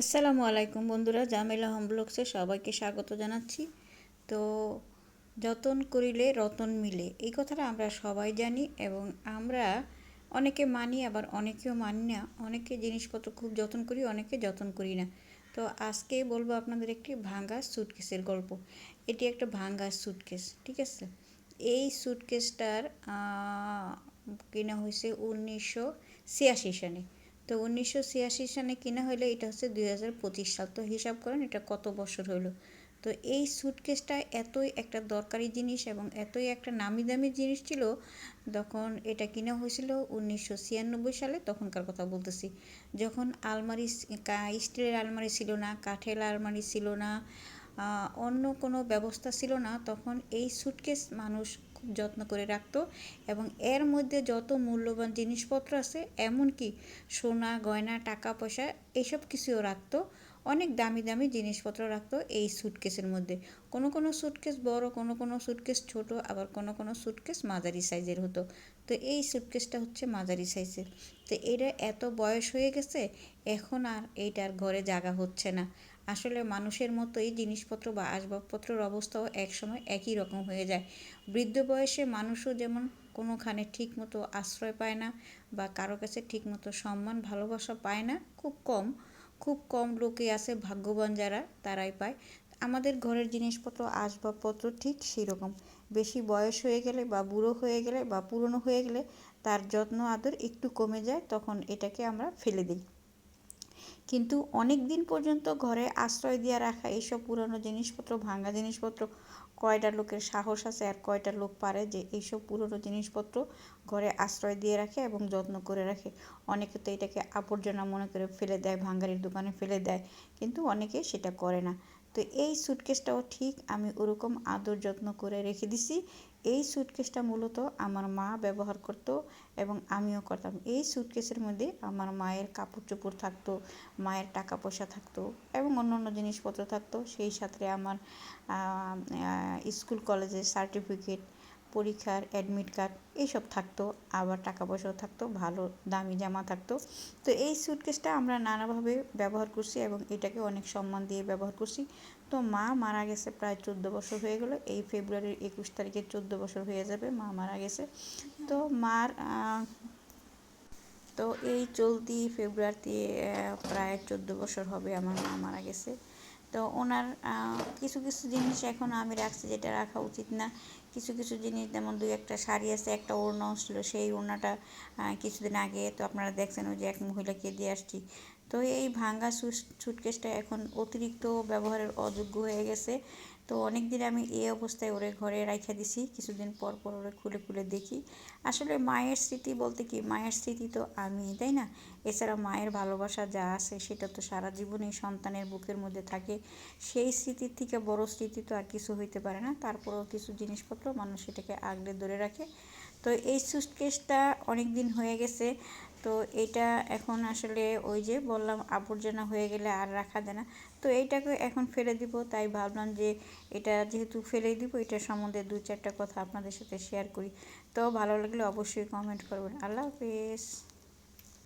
আসসালামু আলাইকুম বন্ধুরা, জামেলা হোম ব্লগসে সবাইকে স্বাগত জানাচ্ছি। তো যতন করিলে রতন মিলে, এই কথাটা আমরা সবাই জানি এবং আমরা অনেকে মানি, আবার অনেকেও মানি না। অনেকে জিনিসপত্র খুব যত্ন করি, অনেকে যত্ন করি না। তো আজকে বলব আপনাদের একটি ভাঙ্গা সুটকেসের গল্প। এটি একটা ভাঙ্গা সুটকেস ঠিক আছে? এই সুটকেসটার কেনা হয়েছে উনিশশো ছিয়াশি সালে। তো উনিশশো ছিয়াশি সালে কিনা হলে এটা হচ্ছে দুই হাজার পঁচিশ সাল। তো হিসাব করেন, এটা কত বছর হলো তো এই সুটকেসটা এতই একটা দরকারি জিনিস এবং এতই একটা নামি দামি জিনিস ছিল, তখন এটা কিনা হয়েছিল উনিশশো ছিয়ানব্বই সালে, তখনকার কথা বলতেছি। যখন আলমারি স্টিলের আলমারি ছিল না, কাঠের আলমারি ছিল না অন্য কোনো ব্যবস্থা ছিল না, তখন এই সুটকেস মানুষ খুব যত্ন করে রাখত এবং এর মধ্যে যত মূল্যবান জিনিসপত্র আছে, এমনকি সোনা, গয়না, টাকা, পয়সা এইসব কিছুও রাখতো। অনেক দামি দামি জিনিসপত্র রাখতো এই সুটকেসের মধ্যে। কোনো কোনো সুটকেস বড়, কোনো কোনো সুটকেস ছোট, আবার কোনো কোনো সুটকেস মাঝারি সাইজের হতো। তো এই সুটকেসটা হচ্ছে মাঝারি সাইজের তো এটা এত বয়স হয়ে গেছে, এখন আর এইটার ঘরে জায়গা হচ্ছে না। আসলে মানুষের মতোই জিনিসপত্র বা আসবাবপত্রের অবস্থাও একসময় একই রকম হয়ে যায়। বৃদ্ধ বয়সে মানুষও যেমন কোনোখানে ঠিক মতো আশ্রয় পায় না বা কারও কাছে ঠিক মতো সম্মান, ভালোবাসা পায় না, খুব কম খুব কম লোকে আছে ভাগ্যবান যারা, তারাই পায়। আমাদের ঘরের জিনিসপত্র, আসবাবপত্র ঠিক সেরকম। বেশি বয়স হয়ে গেলে বা বুড়ো হয়ে গেলে বা পুরনো হয়ে গেলে তার যত্ন, আদর একটু কমে যায়, তখন এটাকে আমরা ফেলে দিই। কিন্তু অনেক দিন পর্যন্ত ঘরে আশ্রয় দিয়ে রাখা এইসব পুরনো জিনিসপত্র, ভাঙা জিনিসপত্র, কয়টা লোকের সাহস আছে আর কয়টা লোক পারে যে এইসব পুরনো জিনিসপত্র ঘরে আশ্রয় দিয়ে রাখে এবং যত্ন করে রাখে? অনেকে তো এটাকে আবর্জনা মনে করে ফেলে দেয়, ভাঙ্গারির দোকানে ফেলে দেয়, কিন্তু অনেকে সেটা করে না। তো এই সুটকেসটাও ঠিক আমি ওরকম আদর যত্ন করে রেখে দিছি। এই সুটকেসটা মূলত আমার মা ব্যবহার করতো এবং আমিও করতাম। এই সুটকেসের মধ্যে আমার মায়ের কাপড় চোপড় থাকতো, মায়ের টাকা পয়সা থাকতো এবং অন্য অন্য জিনিসপত্র থাকতো। সেই সাথে আমার স্কুল কলেজের সার্টিফিকেট পরীক্ষার অ্যাডমিট কার্ড এইসব থাকতো, আবার টাকা পয়সাও থাকতো, ভালো দামি জামা থাকতো। তো এই সুটকেসটা আমরা নানাভাবে ব্যবহার করছি এবং এটাকে অনেক সম্মান দিয়ে ব্যবহার করছি। তো মা মারা গেছে প্রায় চোদ্দ বছর হয়ে গেলো, এই ফেব্রুয়ারির একুশ তারিখে চোদ্দ বছর হয়ে যাবে, মা মারা গেছে। তো মার তো এই চলতি ফেব্রুয়ারিতে প্রায় চোদ্দ বছর হবে আমার মা মারা গেছে। তো ওনার কিছু কিছু জিনিস এখন আমি রাখছি যেটা রাখা উচিত না। কিছু কিছু জিনিস যেমন দুই একটা শাড়ি আছে, একটা ওড়না ছিল, সেই ওড়নাটা কিছুদিন আগে তো আপনারা দেখছেন ওই যে এক মহিলাকে দিয়ে আসছি। তো এই ভাঙ্গা সুটকেসটা এখন অতিরিক্ত ব্যবহারের অযোগ্য হয়ে গেছে। তো অনেক দিন আমি এই অবস্থায় ওরে ঘরে রাখা দিছি, কিছুদিন পর পর ওরে খুলে খুলে দেখি। আসলে মায়ের স্মৃতি বলতে কি, মায়ের স্মৃতি তো আমি, তাই না? এছাড়া মায়ের ভালোবাসা যা আছে সেটা তো সারা জীবনই সন্তানের বুকের মধ্যে থাকে। সেই স্মৃতির থেকে বড় স্মৃতি তো আর কিছু হইতে পারে না। তারপরেও কিছু জিনিসপত্র মানুষ সেটাকে আগলে ধরে রাখে। তো এই সুটকেসটা অনেক দিন হয়ে গেছে। তো এটা এখন আসলে ওই যে বললাম আবর্জনা হয়ে গেলে আর রাখা দেয় না। তো এইটাকে এখন ফেলে দিব, তাই ভাবলাম যে এটা যেহেতু ফেলে দিব এটা সম্বন্ধে দু চারটা কথা আপনাদের সাথে শেয়ার করি। তো ভালো লাগলে অবশ্যই কমেন্ট করবেন। আল্লাহ হাফিজ।